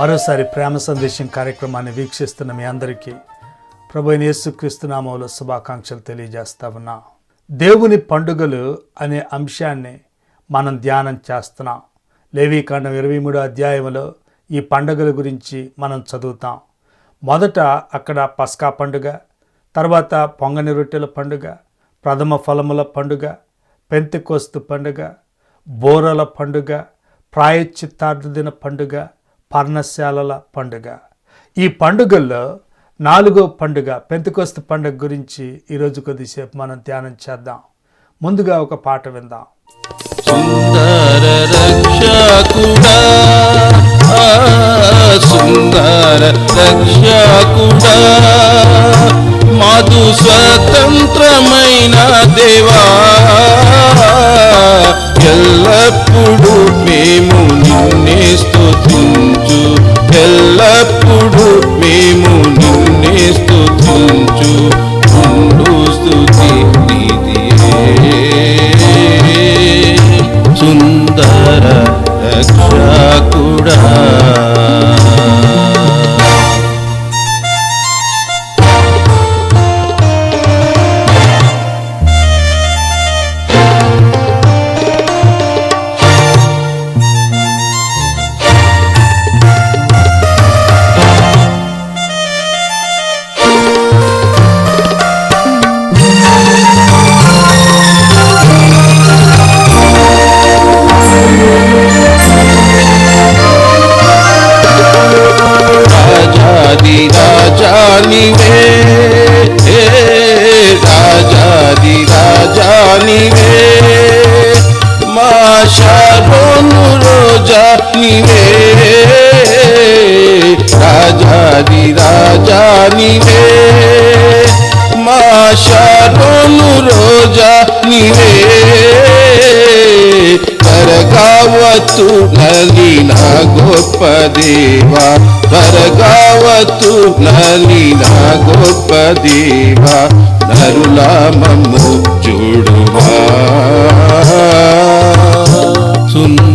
మరోసారి ప్రేమ సందేశం కార్యక్రమాన్ని వీక్షిస్తున్న మీ అందరికీ ప్రభు యేసుక్రీస్తునామంలో శుభాకాంక్షలు తెలియజేస్తా ఉన్నా. దేవుని పండుగలు అనే అంశాన్ని మనం ధ్యానం చేస్తున్నాం. లేవీకాండం ఇరవై మూడో అధ్యాయంలో ఈ పండుగల గురించి మనం చదువుతాం. మొదట అక్కడ పస్కా పండుగ తర్వాత పొంగని రొట్టెల పండుగ ప్రథమ ఫలముల పండుగ పెంతికోస్తు పండుగ బోరల పండుగ ప్రాయశ్చిత్తార్థ దిన పండుగ పర్ణశాలల పండుగ. ఈ పండుగల్లో నాలుగో పండుగ పెంతకోస్తు పండుగ గురించి ఈరోజు కొద్దిసేపు మనం ధ్యానం చేద్దాం. ముందుగా ఒక పాట విందాం. సుందర రక్షకుడా సుందర రక్షకుడా మాదు స్వతంత్రమైన దేవా ఎల్లప్పుడూ మేము నిన్నే స్తుతించు ఎల్లప్పుడూ మేము నిన్నే స్తుతించు ఉండు స్తుతి. రక్షకుడా రాజాది నలిన గొప్ప దేవా నరుల మమ్ము చూడువా సున్న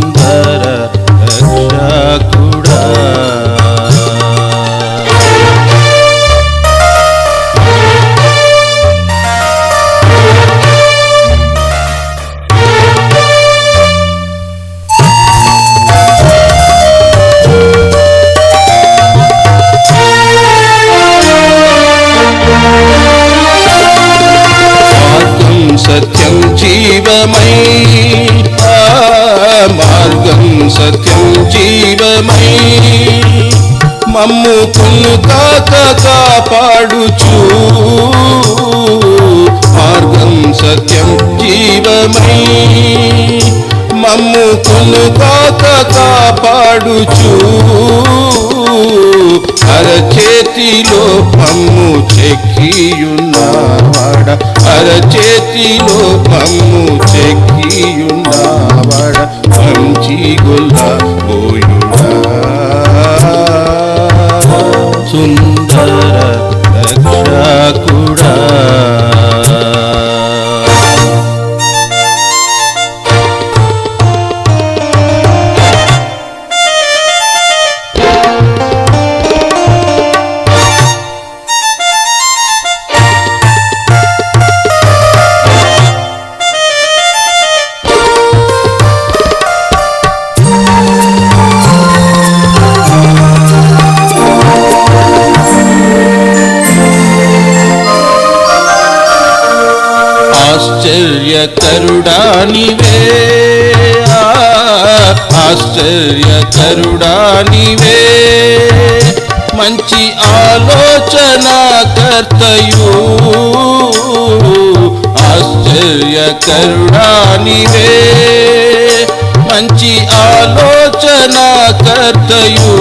పాడుచు. మార్గం సత్యం జీవమై మమ్ము కొను కాక కాపాడుచు అరచేతిలో పమ్ము చెక్కియున్నవాడ అరచేతిలో పమ్ము చెక్కియున్నవాడ మంచి గుల్లా ఆశ్చర్యకరుడానివే. మంచి ఆలోచన కర్తయు ఆశ్చర్యకరుడానివే. మంచి ఆలోచన కర్తయు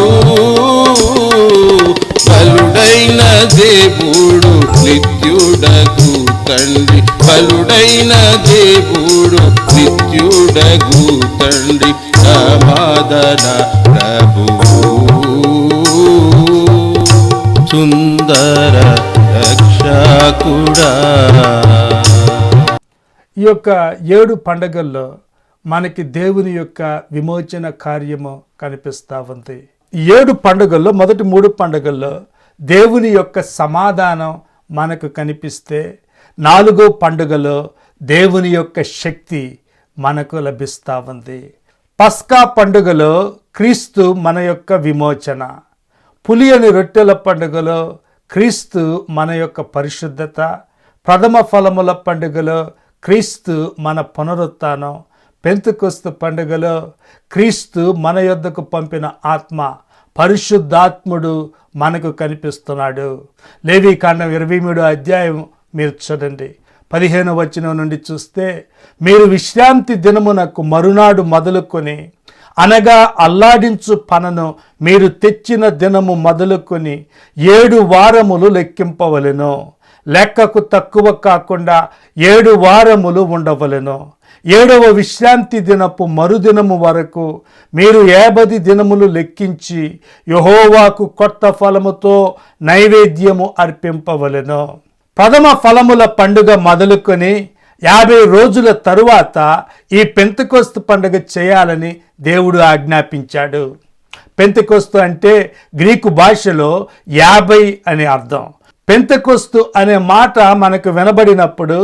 బలుడైన దేవుడు నిత్యుడకు తండ్రి. బలుడైన దేవుడు నిత్యుడకు సమాధాన ప్రభు. సుందర రక్షకుడా ఈ యొక్క ఏడు పండగల్లో మనకి దేవుని యొక్క విమోచన కార్యము కనిపిస్తూ ఉంది. ఏడు పండుగల్లో మొదటి మూడు పండుగల్లో దేవుని యొక్క సమాధానం మనకు కనిపిస్తే నాలుగో పండుగలో దేవుని యొక్క శక్తి మనకు లభిస్తూ ఉంది. పస్కా పండుగలో క్రీస్తు మన యొక్క విమోచన. పులియని రొట్టెల పండుగలో క్రీస్తు మన యొక్క పరిశుద్ధత. ప్రథమ ఫలముల పండుగలో క్రీస్తు మన పునరుత్నం పెంతుకొస్తు పండుగలో క్రీస్తు మన యొద్దకు పంపిన ఆత్మ. పరిశుద్ధాత్ముడు మనకు కనిపిస్తున్నాడు. లేవి కాండం ఇరవై మూడు అధ్యాయం మీరు చూడండి. పదిహేను వచనం నుండి చూస్తే మీరు విశ్రాంతి దినమునకు మరునాడు మొదలుకొని అనగా అల్లాడించు పనను మీరు తెచ్చిన దినము మొదలుకొని ఏడు వారములు లెక్కింపవలెను. లెక్కకు తక్కువ కాకుండా ఏడు వారములు ఉండవలెను. ఏడవ విశ్రాంతి దినపు మరుదినము వరకు మీరు ఏబది దినములు లెక్కించి యహోవాకు కొత్త ఫలముతో నైవేద్యము అర్పింపవలెను. ప్రథమ ఫలముల పండుగ మొదలుకొని యాభై రోజుల తరువాత ఈ పెంతకోస్తు పండుగ చేయాలని దేవుడు ఆజ్ఞాపించాడు. పెంతకోస్తు అంటే గ్రీకు భాషలో యాభై అని అర్థం. పెంతకోస్తు అనే మాట మనకు వినబడినప్పుడు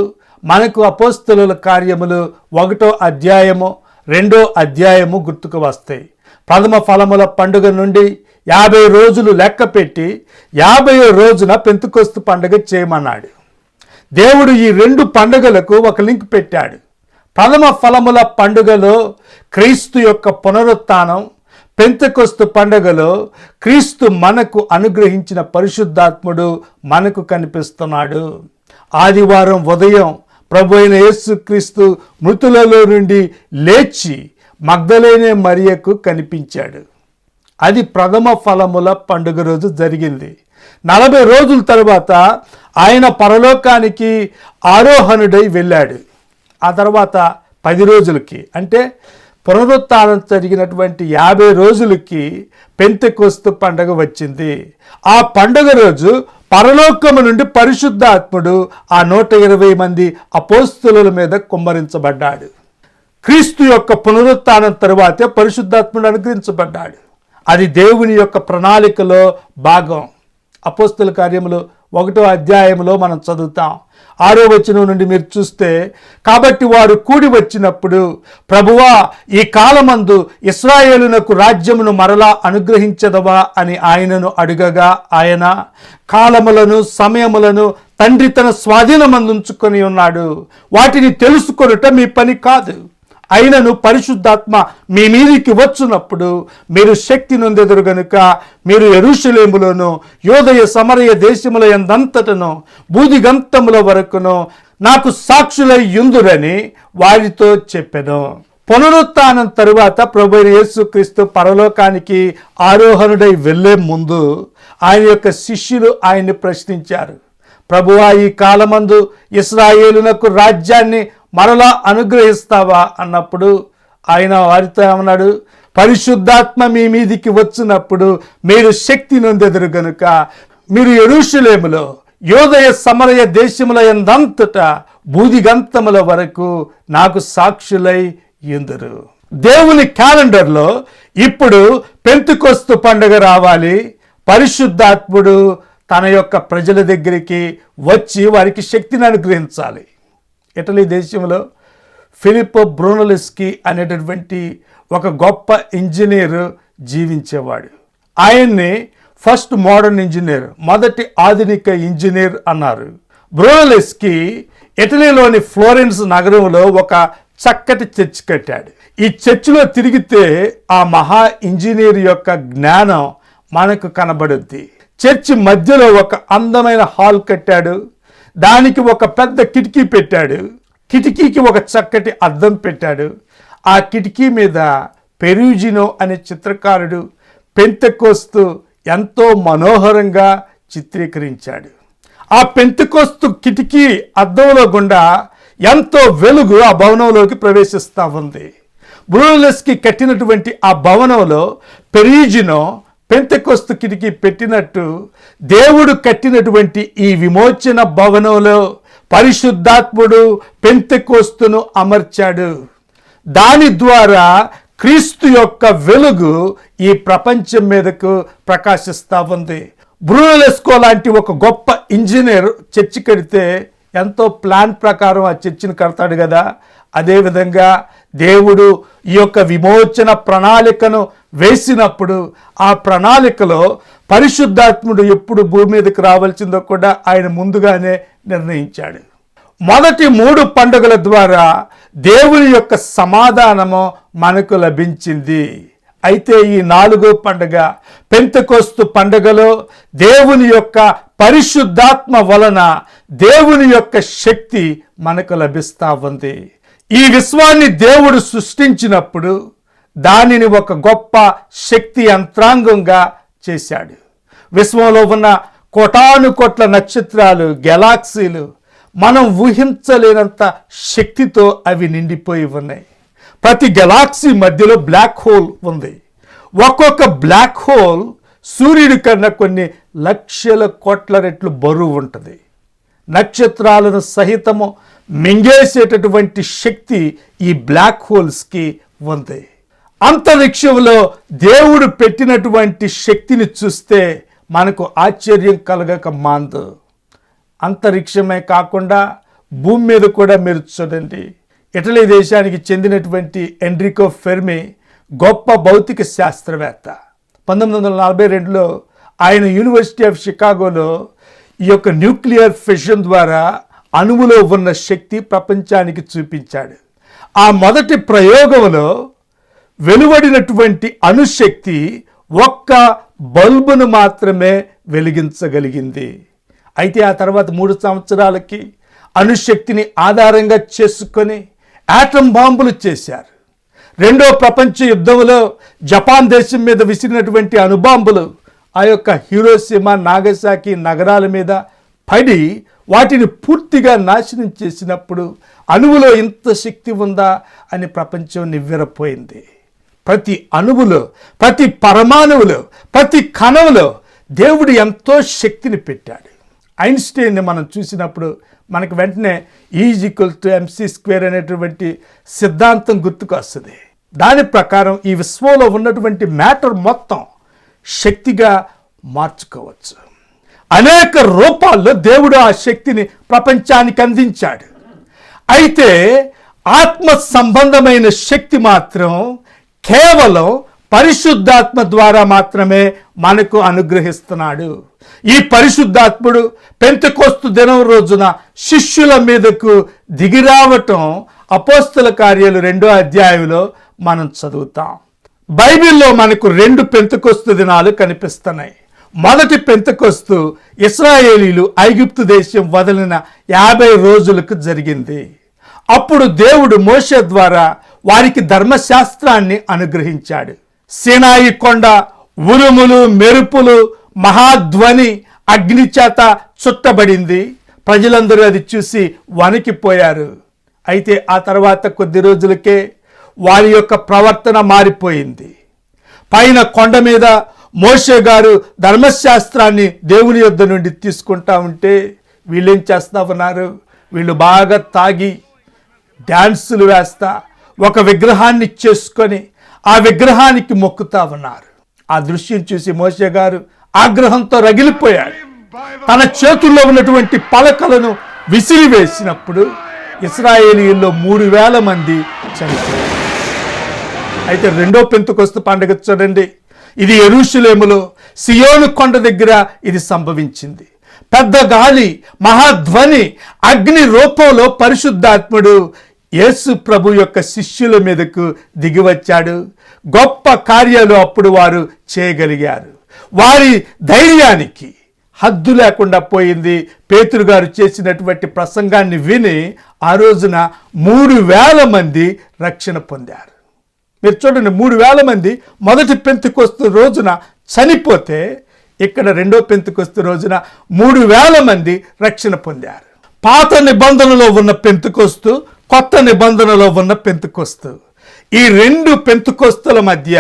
మనకు అపోస్తుల కార్యములు ఒకటో అధ్యాయము రెండో అధ్యాయము గుర్తుకు వస్తాయి. ప్రథమ ఫలముల పండుగ నుండి యాభై రోజులు లెక్క పెట్టి యాభై రోజున పెంతుకొస్తు పండుగ చేయమన్నాడు. దేవుడు ఈ రెండు పండుగలకు ఒక లింక్ పెట్టాడు. ప్రథమ ఫలముల పండుగలో క్రీస్తు యొక్క పునరుత్థానం పెంతకొస్తు పండుగలో క్రీస్తు మనకు అనుగ్రహించిన పరిశుద్ధాత్ముడు మనకు కనిపిస్తున్నాడు. ఆదివారం ఉదయం ప్రభు అయిన యేసుక్రీస్తు మృతులలో నుండి లేచి మగ్ధలేనే మరియకు కనిపించాడు. అది ప్రథమ ఫలముల పండుగ రోజు జరిగింది. నలభై రోజుల తర్వాత ఆయన పరలోకానికి ఆరోహణుడై వెళ్ళాడు. ఆ తర్వాత పది రోజులకి అంటే పునరుత్నం జరిగినటువంటి యాభై రోజులకి పెంతెకొస్తు పండగ వచ్చింది. ఆ పండుగ రోజు పరలోకము నుండి పరిశుద్ధాత్ముడు ఆ నూట ఇరవై మంది అపోస్తుల మీద కుమ్మరించబడ్డాడు. క్రీస్తు యొక్క పునరుత్నం తరువాతే పరిశుద్ధాత్ముడు అనుగ్రహించబడ్డాడు. అది దేవుని యొక్క ప్రణాళికలో భాగం. అపోస్తుల కార్యములు ఒకటో అధ్యాయంలో మనం చదువుతాం. ఆరో వచనం నుండి మీరు చూస్తే కాబట్టి వారు కూడి వచ్చినప్పుడు ప్రభువా ఈ కాలమందు ఇస్రాయేలునకు రాజ్యమును మరలా అనుగ్రహించదవా అని ఆయనను అడుగగా ఆయన కాలములను సమయములను తండ్రి తన స్వాధీనమందుంచుకొని ఉన్నాడు. వాటిని తెలుసుకొనుట మీ పని కాదు. అయినను పరిశుద్ధాత్మ మీ మీదికి వచ్చునప్పుడు మీరు శక్తి నొందెదురు గనుక మీరు ఎరుషలేములోను యోదయ సమరయ దేశముల ఎందంతటను బూదిగంతముల వరకును నాకు సాక్షులై యుందురని వారితో చెప్పెను. పునరుత్నం తరువాత ప్రభు యేసుక్రీస్తు పరలోకానికి ఆరోహణుడై వెళ్ళే ముందు ఆయన యొక్క శిష్యులు ఆయన్ని ప్రశ్నించారు. ప్రభువా ఈ కాలమందు ఇస్రాయేలునకు రాజ్యాన్ని మరలా అనుగ్రహిస్తావా అన్నప్పుడు ఆయన వారితో ఏమన్నాడు? పరిశుద్ధాత్మ మీ మీదికి వచ్చినప్పుడు మీరు శక్తి నొందెదురు గనుక మీరు ఎరుషులేములో యోదయ సమరయ దేశముల ఎందంతట బూదిగంతముల వరకు నాకు సాక్షులై ఎందురు దేవుని క్యాలెండర్లో ఇప్పుడు పెంతుకొస్తు పండుగ రావాలి. పరిశుద్ధాత్ముడు తన యొక్క ప్రజల దగ్గరికి వచ్చి వారికి శక్తిని అనుగ్రహించాలి. ఇటలీ దేశంలో ఫిలిప్ బ్రూనలిస్కి అనేటటువంటి ఒక గొప్ప ఇంజనీర్ జీవించేవాడు. ఆయన్ని ఫస్ట్ మోడర్న్ ఇంజనీర్ మొదటి ఆధునిక ఇంజనీర్ అన్నారు. బ్రూనలిస్కి ఇటలీలోని ఫ్లోరెన్స్ నగరంలో ఒక చక్కటి చర్చ్ కట్టాడు. ఈ చర్చిలో తిరిగితే ఆ మహా ఇంజనీర్ యొక్క జ్ఞానం మనకు కనబడుద్ది. చర్చి మధ్యలో ఒక అందమైన హాల్ కట్టాడు. దానికి ఒక పెద్ద కిటికీ పెట్టాడు. కిటికీకి ఒక చక్కటి అద్దం పెట్టాడు. ఆ కిటికీ మీద పెరూజినో అనే చిత్రకారుడు పెంతకోస్తు ఎంతో మనోహరంగా చిత్రీకరించాడు. ఆ పెంతకోస్తు కిటికీ అద్దంలో గుండా ఎంతో వెలుగు ఆ భవనంలోకి ప్రవేశిస్తూ ఉంది. బ్రూనలెస్కి కట్టినటువంటి ఆ భవనంలో పెరీజినో పెంతకొస్తు కిటికీ పెట్టినట్టు దేవుడు కట్టినటువంటి ఈ విమోచన భవనంలో పరిశుద్ధాత్ముడు పెంతెకోస్తును అమర్చాడు. దాని ద్వారా క్రీస్తు యొక్క వెలుగు ఈ ప్రపంచం మీదకు ప్రకాశిస్తూ ఉంది. బ్రూనలెస్కో లాంటి ఒక గొప్ప ఇంజనీర్ చర్చి కడితే ఎంతో ప్లాన్ ప్రకారం ఆ చర్చిని కడతాడు కదా. అదేవిధంగా దేవుడు ఈ యొక్క విమోచన ప్రణాళికను వేసినప్పుడు ఆ ప్రణాళికలో పరిశుద్ధాత్ముడు ఎప్పుడు భూమి మీదకి రావాల్సిందో కూడా ఆయన ముందుగానే నిర్ణయించాడు. మొదటి మూడు పండుగల ద్వారా దేవుని యొక్క సమాధానము మనకు లభించింది. అయితే ఈ నాలుగో పండుగ పెంతకోస్తు పండుగలో దేవుని యొక్క పరిశుద్ధాత్మ వలన దేవుని యొక్క శక్తి మనకు లభిస్తూ ఉంది. ఈ విశ్వాన్ని దేవుడు సృష్టించినప్పుడు దానిని ఒక గొప్ప శక్తి యంత్రాంగంగా చేశాడు. విశ్వంలో ఉన్న కోటాను కోట్ల నక్షత్రాలు గెలాక్సీలు మనం ఊహించలేనంత శక్తితో అవి నిండిపోయి ఉన్నాయి. ప్రతి గెలాక్సీ మధ్యలో బ్లాక్ హోల్ ఉంది. ఒక్కొక్క బ్లాక్ హోల్ సూర్యుడి కన్నా కొన్ని లక్షల కోట్ల రెట్లు బరువు ఉంటుంది. నక్షత్రాలను సహితము మింగేసేటటువంటి శక్తి ఈ బ్లాక్ హోల్స్కి ఉంది. అంతరిక్షంలో దేవుడు పెట్టినటువంటి శక్తిని చూస్తే మనకు ఆశ్చర్యం కలగక మాందు అంతరిక్షమే కాకుండా భూమి మీద కూడా మీరు చూడండి. ఇటలీ దేశానికి చెందినటువంటి ఎండ్రికో ఫెర్మి గొప్ప భౌతిక శాస్త్రవేత్త. పంతొమ్మిది వందల నలభై రెండులో ఆయన యూనివర్సిటీ ఆఫ్ షికాగోలో ఈ యొక్క న్యూక్లియర్ ఫిషన్ ద్వారా అణువులో ఉన్న శక్తి ప్రపంచానికి చూపించాడు. ఆ మొదటి ప్రయోగంలో వెలువడినటువంటి అణుశక్తి ఒక్క బల్బును మాత్రమే వెలిగించగలిగింది. అయితే ఆ తర్వాత మూడు సంవత్సరాలకి అణుశక్తిని ఆధారంగా చేసుకొని యాటమ్ బాంబులు చేశారు. రెండో ప్రపంచ యుద్ధంలో జపాన్ దేశం మీద విసిరినటువంటి అణుబాంబులు ఆ యొక్క హీరోసీమ నాగసాకి నగరాల మీద పడి వాటిని పూర్తిగా నాశనం చేసినప్పుడు అణువులో ఇంత శక్తి ఉందా అని ప్రపంచం నివ్వెరపోయింది. ప్రతి అణువులో ప్రతి పరమాణువులో ప్రతి కణంలో దేవుడు ఎంతో శక్తిని పెట్టాడు. ఐన్స్టైన్ని మనం చూసినప్పుడు మనకు వెంటనే is equal to MC square అనేటువంటి సిద్ధాంతం గుర్తుకు వస్తుంది. దాని ప్రకారం ఈ విశ్వంలో ఉన్నటువంటి మ్యాటర్ మొత్తం శక్తిగా మార్చుకోవచ్చు. అనేక రూపాల్లో దేవుడు ఆ శక్తిని ప్రపంచానికి అందించాడు. అయితే ఆత్మ సంబంధమైన శక్తి మాత్రం కేవలం పరిశుద్ధాత్మ ద్వారా మాత్రమే మనకు అనుగ్రహిస్తున్నాడు. ఈ పరిశుద్ధాత్ముడు పెంతకోస్తు దినం రోజున శిష్యుల మీదకు దిగిరావటం అపోస్తుల కార్యాలు రెండో అధ్యాయంలో మనం చదువుతాం. బైబిల్లో మనకు రెండు పెంతకొస్తు దినాలు కనిపిస్తున్నాయి. మొదటి పెంతకొస్తు ఇస్రాయేలీలు ఐగుప్తు దేశం వదిలిన యాభై రోజులకు జరిగింది. అప్పుడు దేవుడు మోష ద్వారా వారికి ధర్మశాస్త్రాన్ని అనుగ్రహించాడు. సినాయి కొండ ఉరుములు మెరుపులు మహాధ్వని అగ్ని చేత చుట్టబడింది. ప్రజలందరూ అది చూసి వణికిపోయారు. అయితే ఆ తర్వాత కొద్ది రోజులకే వారి యొక్క ప్రవర్తన మారిపోయింది. పైన కొండ మీద మోషే గారు ధర్మశాస్త్రాన్ని దేవుని యొద్ధ నుండి తీసుకుంటా ఉంటే వీళ్ళేం చేస్తా ఉన్నారు వీళ్ళు బాగా తాగి డ్యాన్సులు వేస్తా ఒక విగ్రహాన్ని చేసుకొని ఆ విగ్రహానికి మొక్కుతా ఉన్నారు. ఆ దృశ్యం చూసి మోషే గారు ఆగ్రహంతో రగిలిపోయాడు. తన చేతుల్లో ఉన్నటువంటి పలకలను విసిరివేసినప్పుడు ఇస్రాయేలీల్లో మూడు వేల మంది చనిపోయారు. అయితే రెండో పెంతుకొస్తు పండుగ చూడండి. ఇది ఎరుషులేములో సియోను కొండ దగ్గర ఇది సంభవించింది. పెద్ద గాలి మహాధ్వని అగ్ని రూపంలో పరిశుద్ధాత్ముడు యేసు ప్రభు యొక్క శిష్యుల మీదకు దిగివచ్చాడు గొప్ప కార్యాలు అప్పుడు వారు చేయగలిగారు. వారి ధైర్యానికి హద్దు లేకుండా పోయింది. పేతురు గారు చేసినటువంటి ప్రసంగాన్ని విని ఆ రోజున మూడు వేల మంది రక్షణ పొందారు. మీరు చూడండి మూడు వేల మంది మొదటి పెంతుకొస్తు రోజున చనిపోతే ఇక్కడ రెండో పెంతుకొస్తు రోజున మూడు వేల మంది రక్షణ పొందారు. పాత నిబంధనలో ఉన్న పెంతుకొస్తు కొత్త నిబంధనలో ఉన్న పెంతుకొస్తు. ఈ రెండు పెంతుకొస్తుల మధ్య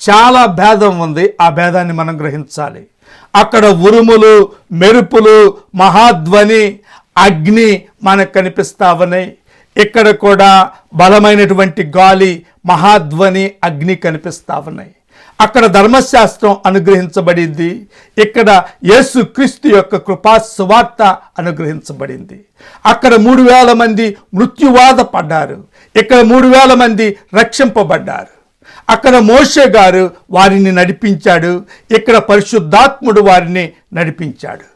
చాలా భేదం ఉంది. ఆ భేదాన్ని మనం గ్రహించాలి. అక్కడ ఉరుములు మెరుపులు మహాధ్వని అగ్ని మనకు కనిపిస్తావని ఇక్కడ కూడా బలమైనటువంటి గాలి మహాధ్వని అగ్ని కనిపిస్తా ఉన్నాయి. అక్కడ ధర్మశాస్త్రం అనుగ్రహించబడింది. ఇక్కడ యేసు క్రీస్తు యొక్క కృపా సువార్త అనుగ్రహించబడింది. అక్కడ మూడు వేల మంది మృత్యువాద పడ్డారు. ఇక్కడ మూడు వేల మంది రక్షింపబడ్డారు. అక్కడ మోషే గారు వారిని నడిపించాడు. ఇక్కడ పరిశుద్ధాత్ముడు వారిని నడిపించాడు.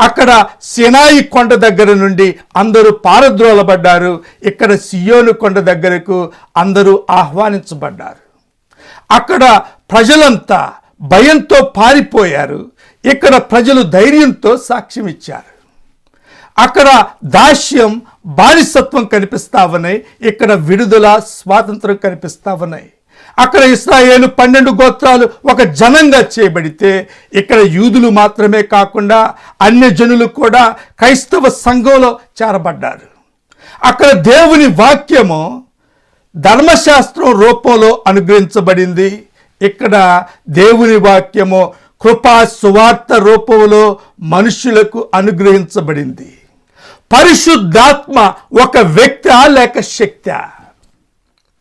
అక్కడ సినాయి కొండ దగ్గర నుండి అందరూ పారద్రోలబడ్డారు. ఇక్కడ సియోను కొండ దగ్గరకు అందరూ ఆహ్వానించబడ్డారు. అక్కడ ప్రజలంతా భయంతో పారిపోయారు. ఇక్కడ ప్రజలు ధైర్యంతో సాక్ష్యం ఇచ్చారు అక్కడ దాస్యం బానిసత్వం కనిపిస్తా ఉన్నాయి. ఇక్కడ విడుదల స్వాతంత్రం కనిపిస్తా ఉన్నాయి. అక్కడ ఇస్రాయేలు పన్నెండు గోత్రాలు ఒక జనంగా చేయబడితే ఇక్కడ యూదులు మాత్రమే కాకుండా అన్య జనులు కూడా క్రైస్తవ సంఘంలో చేరబడ్డారు. అక్కడ దేవుని వాక్యము ధర్మశాస్త్రం రూపంలో అనుగ్రహించబడింది. ఇక్కడ దేవుని వాక్యము కృపా సువార్త రూపంలో మనుషులకు అనుగ్రహించబడింది. పరిశుద్ధాత్మ ఒక వ్యక్తి లేక శక్తి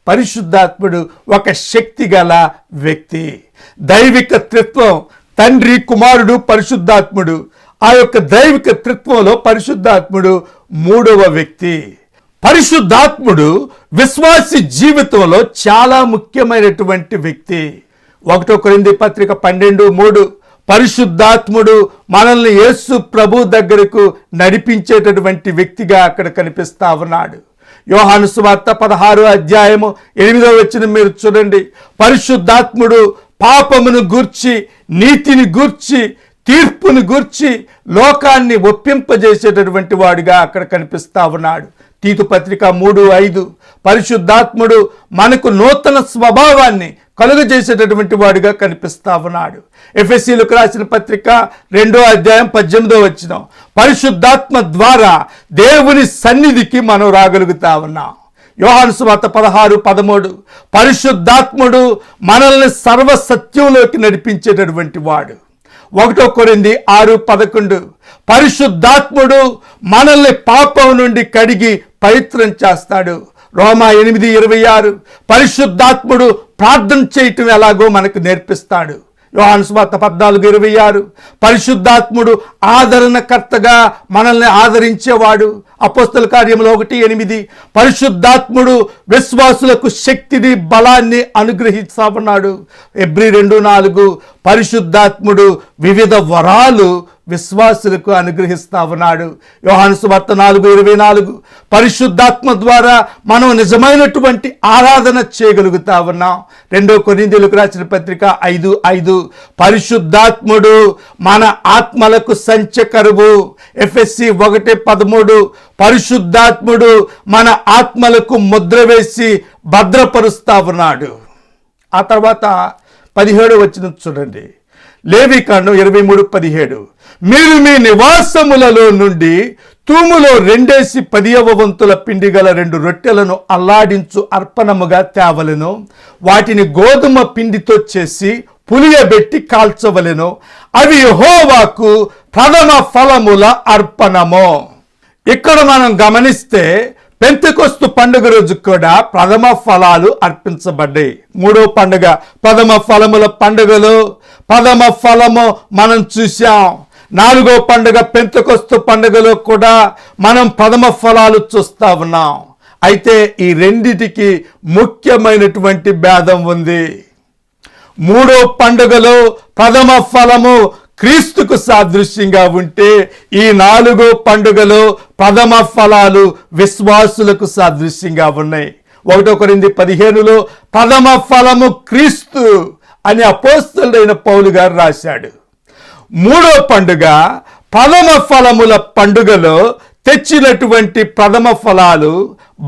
పరిశుద్ధాత్ముడు ఒక శక్తి గల వ్యక్తి. దైవిక త్రిత్వం తండ్రి కుమారుడు పరిశుద్ధాత్ముడు. ఆ యొక్క దైవిక త్రిత్వంలో పరిశుద్ధాత్ముడు మూడవ వ్యక్తి. పరిశుద్ధాత్ముడు విశ్వాసి జీవితంలో చాలా ముఖ్యమైనటువంటి వ్యక్తి. ఒకటో కొరింది పత్రిక పన్నెండు మూడు. పరిశుద్ధాత్ముడు మనల్ని యేసు ప్రభు దగ్గరకు నడిపించేటటువంటి వ్యక్తిగా అక్కడ కనిపిస్తా ఉన్నాడు. యోహాను సువార్త పదహారు అధ్యాయము ఎనిమిదో వచ్చిన మీరు చూడండి. పరిశుద్ధాత్ముడు పాపమును గూర్చి నీతిని గూర్చి తీర్పును గూర్చి లోకాన్ని ఒప్పింపజేసేటటువంటి వాడిగా అక్కడ కనిపిస్తా ఉన్నాడు. తీతు పత్రిక మూడు ఐదు. పరిశుద్ధాత్ముడు మనకు నూతన స్వభావాన్ని కలుగజేసేటటువంటి వాడుగా కనిపిస్తా ఉన్నాడు. ఎఫ్ఎస్సీలకు రాసిన పత్రిక రెండో అధ్యాయం పద్దెనిమిదో వచ్చిన పరిశుద్ధాత్మ ద్వారా దేవుని సన్నిధికి మనం రాగలుగుతా ఉన్నాం. యోహాను సువార్త పదహారు పదమూడు. పరిశుద్ధాత్ముడు మనల్ని సర్వ సత్యంలోకి నడిపించేటటువంటి వాడు. ఒకటో కొరింది ఆరు పదకొండు. పరిశుద్ధాత్ముడు మనల్ని పాపం నుండి కడిగి పవిత్రం చేస్తాడు. రోమా ఎనిమిది ఇరవై ఆరు పరిశుద్ధాత్ముడు ప్రార్థన చేయటం ఎలాగో మనకు నేర్పిస్తాడు. యోహాన్స్వార్త పద్నాలుగు ఇరవై ఆరు పరిశుద్ధాత్ముడు ఆదరణకర్తగా మనల్ని ఆదరించేవాడు. అపోస్తల కార్యంలో ఒకటి ఎనిమిది. పరిశుద్ధాత్ముడు విశ్వాసులకు శక్తిని బలాన్ని అనుగ్రహిస్తా ఉన్నాడు ఎబ్రి రెండు నాలుగు. పరిశుద్ధాత్ముడు వివిధ వరాలు విశ్వాసులకు అనుగ్రహిస్తా ఉన్నాడు యోహాను సువార్త నాలుగు ఇరవై నాలుగు. పరిశుద్ధాత్మ ద్వారా మనం నిజమైనటువంటి ఆరాధన చేయగలుగుతా ఉన్నాం రెండో కొరిందీలకు రాసిన పత్రిక ఐదు ఐదు. పరిశుద్ధాత్ముడు మన ఆత్మలకు సంచకరువు. ఎఫ్ఎస్సి ఒకటి పదమూడు. పరిశుద్ధాత్ముడు మన ఆత్మలకు ముద్ర వేసి భద్రపరుస్తా ఉన్నాడు. ఆ తర్వాత పదిహేడు వచ్చిన చూడండి. లేవికాండం ఇరవై మూడు పదిహేడు. మీరు మీ నివాసములలో నుండి తూములో రెండేసి పదియవ వంతుల పిండి గల రెండు రొట్టెలను అల్లాడించు అర్పణముగా తేవలెను. వాటిని గోధుమ పిండితో చేసి పులియబెట్టి కాల్చవలెను. అవి హోవాకు ప్రథమ ఫలముల అర్పణము. ఇక్కడ మనం గమనిస్తే పెంతకొస్తు పండుగ రోజు కూడా ప్రథమ ఫలాలు అర్పించబడ్డాయి. మూడో పండుగ ప్రథమ ఫలముల పండుగలు. ప్రథమ ఫలము మనం చూసాం నాలుగో పండుగ పెంతకొస్తు పండుగలో కూడా మనం ప్రథమ ఫలాలు చూస్తా ఉన్నాం. అయితే ఈ రెండిటికి ముఖ్యమైనటువంటి భేదం ఉంది. మూడో పండుగలో ప్రథమ ఫలము క్రీస్తుకు సాదృశ్యంగా ఉంటే ఈ నాలుగో పండుగలో ప్రథమ ఫలాలు విశ్వాసులకు సాదృశ్యంగా ఉన్నాయి. ఒకటో కొరింది పదిహేనులో ప్రథమ ఫలము క్రీస్తు అని అపోస్తులైన పౌలు గారు రాశాడు. మూడో పండుగ ప్రథమ ఫలముల పండుగలో తెచ్చినటువంటి ప్రథమ ఫలాలు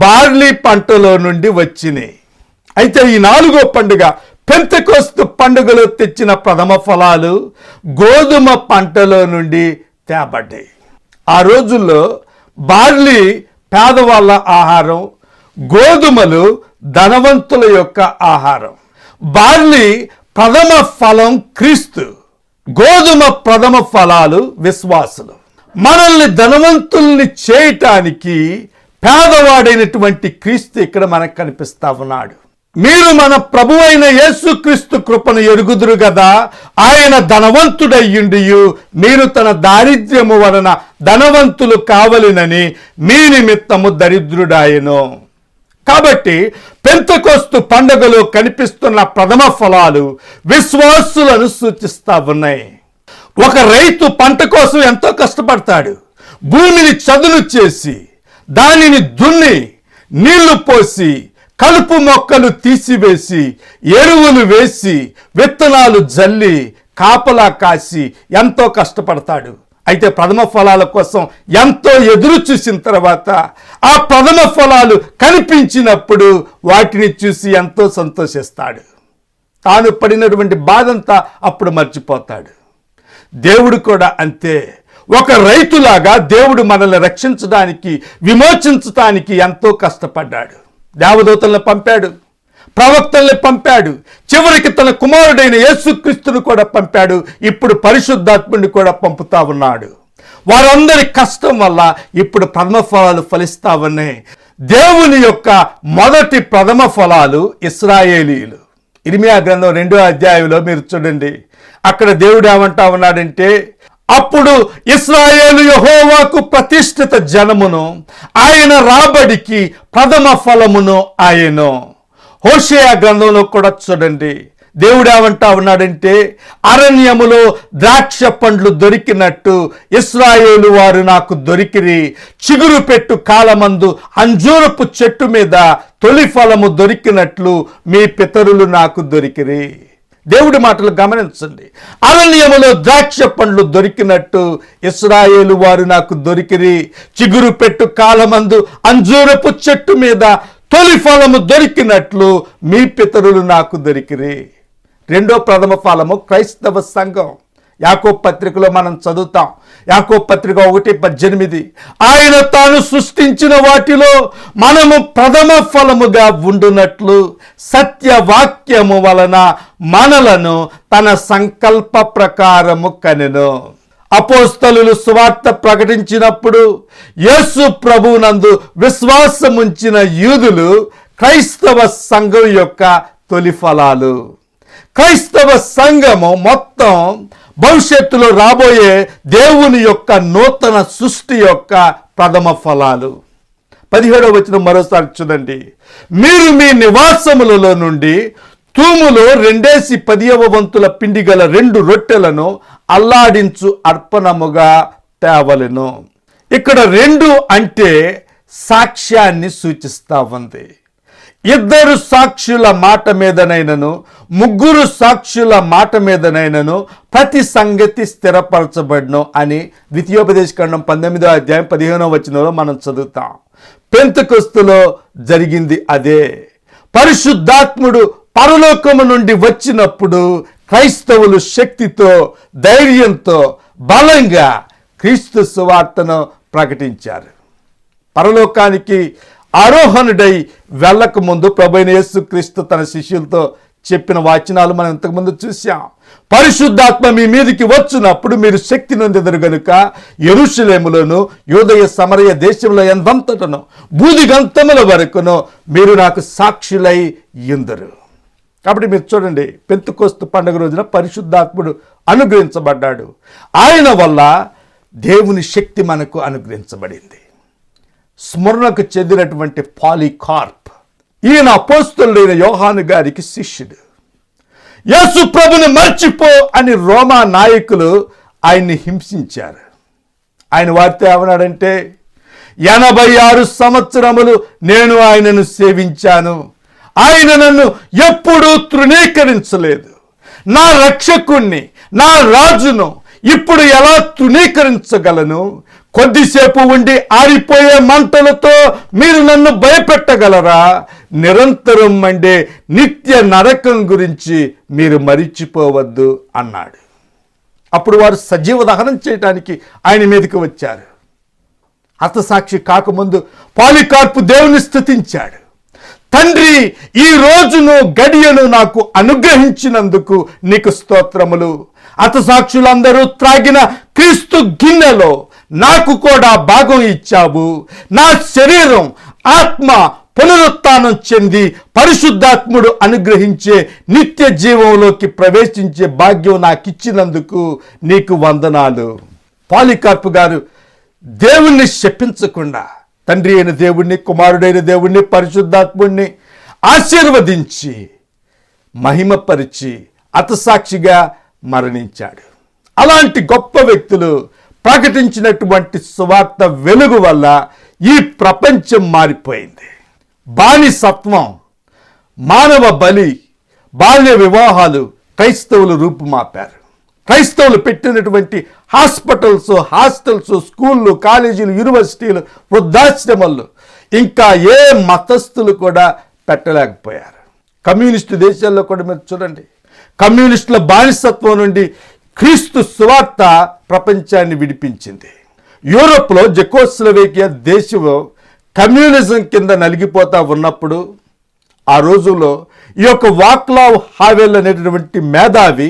బార్లీ పంటలో నుండి వచ్చినాయి. అయితే ఈ నాలుగో పండుగ పెంతకోస్తు పండుగలో తెచ్చిన ప్రథమ ఫలాలు గోధుమ పంటలో నుండి తేబడ్డాయి. ఆ రోజుల్లో బార్లీ పేదవాళ్ళ ఆహారం గోధుమలు ధనవంతుల యొక్క ఆహారం. బార్లీ ప్రథమ ఫలం క్రీస్తు గోధుమ ప్రథమ ఫలాలు విశ్వాసులు. మనల్ని ధనవంతుల్ని చేయటానికి పేదవాడైనటువంటి క్రీస్తు ఇక్కడ మనకు కనిపిస్తా ఉన్నాడు. మీరు మన ప్రభు అయిన యేసుక్రీస్తు కృపను ఎరుగుదురు కదా ఆయన ధనవంతుడయ్యుండియు. మీరు తన దారిద్ర్యము వలన ధనవంతులు కావలినని మీ నిమిత్తము దరిద్రుడాయను. కాబట్టి పెంతకోస్తు పండుగలో కనిపిస్తున్న ప్రథమ ఫలాలు విశ్వాసులను సూచిస్తా ఉన్నాయి. ఒక రైతు పంట కోసం ఎంతో కష్టపడతాడు. భూమిని చదును చేసి దానిని దున్ని నీళ్ళు పోసి కలుపు మొక్కలు తీసివేసి ఎరువులు వేసి విత్తనాలు జల్లి కాపలా కాసి ఎంతో కష్టపడతాడు. అయితే ప్రథమ ఫలాల కోసం ఎంతో ఎదురు చూసిన తర్వాత ఆ ప్రథమ ఫలాలు కనిపించినప్పుడు వాటిని చూసి ఎంతో సంతోషిస్తాడు. తాను పడినటువంటి బాధంతా అప్పుడు మర్చిపోతాడు. దేవుడు కూడా అంతే. ఒక రైతులాగా దేవుడు మనల్ని రక్షించడానికి విమోచించడానికి ఎంతో కష్టపడ్డాడు. దేవదూతలను పంపాడు ప్రవక్తల్ని పంపాడు చివరికి తన కుమారుడైన యేసుక్రీస్తును కూడా పంపాడు ఇప్పుడు పరిశుద్ధాత్ముడిని కూడా పంపుతా ఉన్నాడు. వారందరి కష్టం వల్ల ఇప్పుడు ప్రథమ ఫలాలు ఫలిస్తా ఉన్నాయి. దేవుని యొక్క మొదటి ప్రథమ ఫలాలు ఇస్రాయేలీలు. ఇరిమియా గ్రంథం రెండో అధ్యాయంలో మీరు చూడండి. అక్కడ దేవుడు ఏమంటా ఉన్నాడంటే అప్పుడు ఇస్రాయేలు యహోవాకు ప్రతిష్ఠిత జనమును ఆయన రాబడికి ప్రథమ ఫలమును ఆయను. హోషయా గ్రంథంలో కూడా చూడండి. దేవుడేమంటా ఉన్నాడంటే అరణ్యములో ద్రాక్ష పండ్లు దొరికినట్టు ఇస్రాయేలు వారు నాకు దొరికిరి. చిగురు పెట్టు కాలమందు అంజూరపు చెట్టు మీద తొలి ఫలము దొరికినట్లు మీ పితరులు నాకు దొరికిరి. దేవుడి మాటలు గమనించండి. అరణ్యములో ద్రాక్ష పండ్లు దొరికినట్టు ఇస్రాయేలు వారు నాకు దొరికిరి. చిగురు పెట్టు కాలమందు అంజూరపు చెట్టు మీద తొలి ఫలము దొరికినట్లు మీ పితరులు నాకు దొరికిరి. రెండో ప్రథమ ఫలము క్రైస్తవ సంఘం. యాకో పత్రికలో మనం చదువుతాం. యాకో పత్రిక ఒకటి పద్దెనిమిది. ఆయన తాను సృష్టించిన వాటిలో మనము ప్రథమ ఫలముగా ఉండునట్లు సత్యవాక్యము వలన మనలను తన సంకల్ప ప్రకారము కనెను. అపోస్తలు సువార్త ప్రకటించినప్పుడు యేసు ప్రభువునందు విశ్వాసముంచిన యూదులు క్రైస్తవ సంఘం యొక్క తొలి ఫలాలు. క్రైస్తవ సంఘము మొత్తం భవిష్యత్తులో రాబోయే దేవుని యొక్క నూతన సృష్టి యొక్క ప్రథమ ఫలాలు. పదిహేడవ వచ్చిన మరోసారి చూడండి. మీరు మీ నివాసములలో నుండి తూములో రెండేసి పదియవ వంతుల పిండి గల రెండు రొట్టెలను అల్లాడించు అర్పణముగా తేవలెను. ఇక్కడ రెండు అంటే సాక్ష్యాన్ని సూచిస్తా ఉంది. ఇద్దరు సాక్షుల మాట మీదనైనను ముగ్గురు సాక్షుల మాట మీదనైనను ప్రతి సంగతి స్థిరపరచబడను అని ద్వితీయోపదేశ ఖండం పంతొమ్మిదో అధ్యాయం పదిహేనో వచనంలో మనం చదువుతాం. పెంతకొస్తులో జరిగింది అదే. పరిశుద్ధాత్ముడు పరలోకము నుండి వచ్చినప్పుడు క్రైస్తవులు శక్తితో ధైర్యంతో బలంగా క్రీస్తు సువార్తను ప్రకటించారు. పరలోకానికి ఆరోహణుడై వెళ్ళక ముందు ప్రభైన యేసుక్రీస్తు తన శిష్యులతో చెప్పిన వాచనాలు మనం ఇంతకుముందు చూసాం పరిశుద్ధాత్మ మీ మీదకి వచ్చినప్పుడు మీరు శక్తి నొందెదరు గనుక ఎరుషలేములను యోదయ సమరయ దేశంలో ఎంతంతటను బూదిగంతముల వరకును మీరు నాకు సాక్షులై ఎందరు కాబట్టి మీరు చూడండి పెంతుకోస్తు పండుగ రోజున పరిశుద్ధాత్ముడు అనుగ్రహించబడ్డాడు. ఆయన వల్ల దేవుని శక్తి మనకు అనుగ్రహించబడింది. స్మరణకు చెందినటువంటి పాలికార్ప్. ఈయన అపోస్తులైన యోహాను గారికి శిష్యుడు. యేసు ప్రభుని మర్చిపో అని రోమా నాయకులు ఆయన్ని హింసించారు. ఆయన వార్త ఏమన్నాడంటే ఎనభై ఆరు సంవత్సరములు నేను ఆయనను సేవించాను. ఆయన నన్ను ఎప్పుడూ తృణీకరించలేదు. నా రక్షకుణ్ణి నా రాజును ఇప్పుడు ఎలా తృణీకరించగలను? కొద్దిసేపు ఉండి ఆరిపోయే మంటలతో మీరు నన్ను భయపెట్టగలరా? నిరంతరం మండే నిత్య నరకం గురించి మీరు మరిచిపోవద్దు అన్నాడు. అప్పుడు వారు సజీవ దహనం చేయడానికి ఆయన మీదకి వచ్చారు. హతసాక్షి కాకముందు పాలికార్పు దేవుని స్థుతించాడు తండ్రి ఈ రోజును గడియను నాకు అనుగ్రహించినందుకు నీకు స్తోత్రములు. హతసాక్షులందరూ త్రాగిన క్రీస్తు గిన్నెలో నాకు కూడా భాగం ఇచ్చావు. నా శరీరం ఆత్మ పునరుత్నం చెంది పరిశుద్ధాత్ముడు అనుగ్రహించే నిత్య జీవంలోకి ప్రవేశించే భాగ్యం నాకు ఇచ్చినందుకు నీకు వందనాలు. పాలికార్పు గారు దేవుణ్ణి శపించకుండా తండ్రి అయిన దేవుణ్ణి కుమారుడైన దేవుణ్ణి పరిశుద్ధాత్ముడిని ఆశీర్వదించి మహిమపరిచి అతసాక్షిగా మరణించాడు. అలాంటి గొప్ప వ్యక్తులు ప్రకటించినటువంటి సువార్త వెలుగు వల్ల ఈ ప్రపంచం మారిపోయింది. బానిసత్వం మానవ బలి బాల్య వివాహాలు క్రైస్తవులు రూపుమాపారు క్రైస్తవులు పెట్టినటువంటి హాస్పిటల్స్ హాస్టల్స్ స్కూళ్ళు కాలేజీలు యూనివర్సిటీలు వృద్ధాశ్రమాలు ఇంకా ఏ మతస్థులు కూడా పెట్టలేకపోయారు. కమ్యూనిస్టు దేశాల్లో కూడా మీరు చూడండి. కమ్యూనిస్టుల బానిసత్వం నుండి క్రీస్తు సువార్త ప్రపంచాన్ని విడిపించింది. యూరోప్లో జకోస్లవేకియా దేశం కమ్యూనిజం కింద నలిగిపోతా ఉన్నప్పుడు ఆ రోజుల్లో ఈ యొక్క వాక్లావ్ హావెల్ అనేటటువంటి మేధావి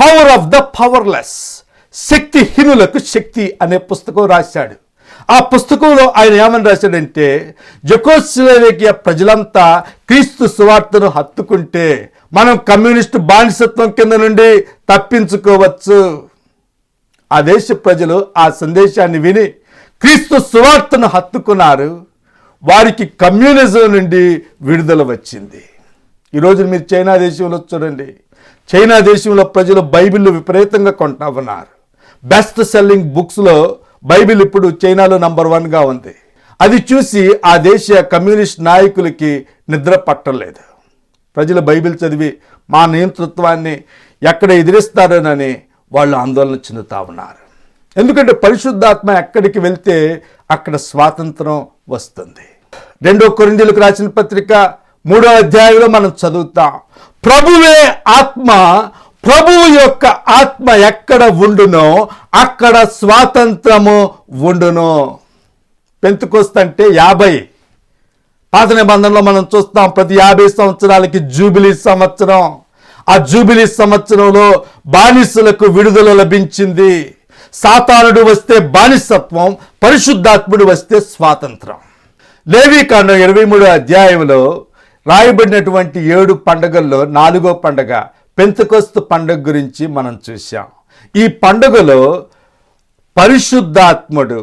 పవర్ ఆఫ్ ద పవర్లెస్ శక్తిహీనులకు శక్తి అనే పుస్తకం రాశాడు. ఆ పుస్తకంలో ఆయన ఏమని రాశాడంటే జకోస్లవేకియా ప్రజలంతా క్రీస్తు సువార్తను హత్తుకుంటే మనం కమ్యూనిస్టు బానిసత్వం కింద నుండి తప్పించుకోవచ్చు. ఆ దేశ ప్రజలు ఆ సందేశాన్ని విని క్రీస్తు సువార్తను హత్తుకున్నారు. వారికి కమ్యూనిజం నుండి విడుదల వచ్చింది. ఈరోజు మీరు చైనా దేశంలో చూడండి. చైనా దేశంలో ప్రజలు బైబిల్ విపరీతంగా కొంటా ఉన్నారు బెస్ట్ సెల్లింగ్ బుక్స్లో బైబిల్ ఇప్పుడు చైనాలో నంబర్ వన్గా ఉంది. అది చూసి ఆ దేశ కమ్యూనిస్ట్ నాయకులకి నిద్ర పట్టలేదు. ప్రజలు బైబిల్ చదివి మా నియంతృత్వాన్ని ఎక్కడ ఎదిరిస్తారోనని వాళ్ళు ఆందోళన చెందుతా ఉన్నారు. ఎందుకంటే పరిశుద్ధాత్మ ఎక్కడికి వెళ్తే అక్కడ స్వాతంత్రం వస్తుంది. రెండో కొరిందీలకు రాసిన పత్రిక మూడో అధ్యాయంలో మనం చదువుతాం. ప్రభువే ఆత్మ ప్రభువు యొక్క ఆత్మ ఎక్కడ ఉండునో అక్కడ స్వాతంత్రము ఉండును. పెంతుకొస్తంటే యాభై. పాత నిబంధనలో మనం చూస్తాం ప్రతి యాభై సంవత్సరాలకి జూబిలీ సంవత్సరం. ఆ జూబిలీ సంవత్సరంలో బానిసలకు విడుదల లభించింది. సాతానుడు వస్తే బానిసత్వం పరిశుద్ధాత్ముడు వస్తే స్వాతంత్రం. లేవీకాండం ఇరవై మూడో అధ్యాయంలో రాయబడినటువంటి ఏడు పండుగల్లో నాలుగో పండగ పెంతకొస్తు పండుగ గురించి మనం చూసాం ఈ పండుగలో పరిశుద్ధాత్ముడు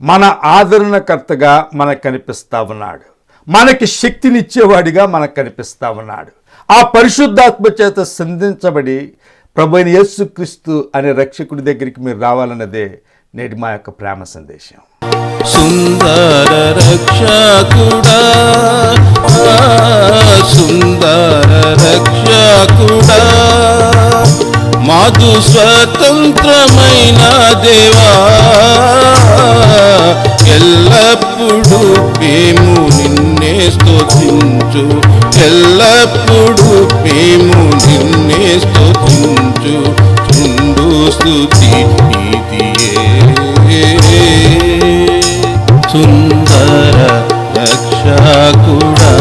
మన ఆదరణకర్తగా మనకు కనిపిస్తా ఉన్నాడు. మనకి శక్తినిచ్చేవాడిగా మనకు కనిపిస్తా ఉన్నాడు. ఆ పరిశుద్ధాత్మ చేత సంధించబడి ప్రభుని యేసుక్రీస్తు అనే రక్షకుడి దగ్గరికి మీరు రావాలన్నదే నేటి మా యొక్క ప్రేమ సందేశం. సుందర రక్షకుడా సుందర రక్షకుడా. మాకు స్వతంత్రమైన దేవా ఎల్లప్పుడు మేము నిన్నే స్తుతించు ఎల్లప్పుడు మేము నిన్నే స్తుతించు చుండు స్థుతి సుందర రక్షకుడా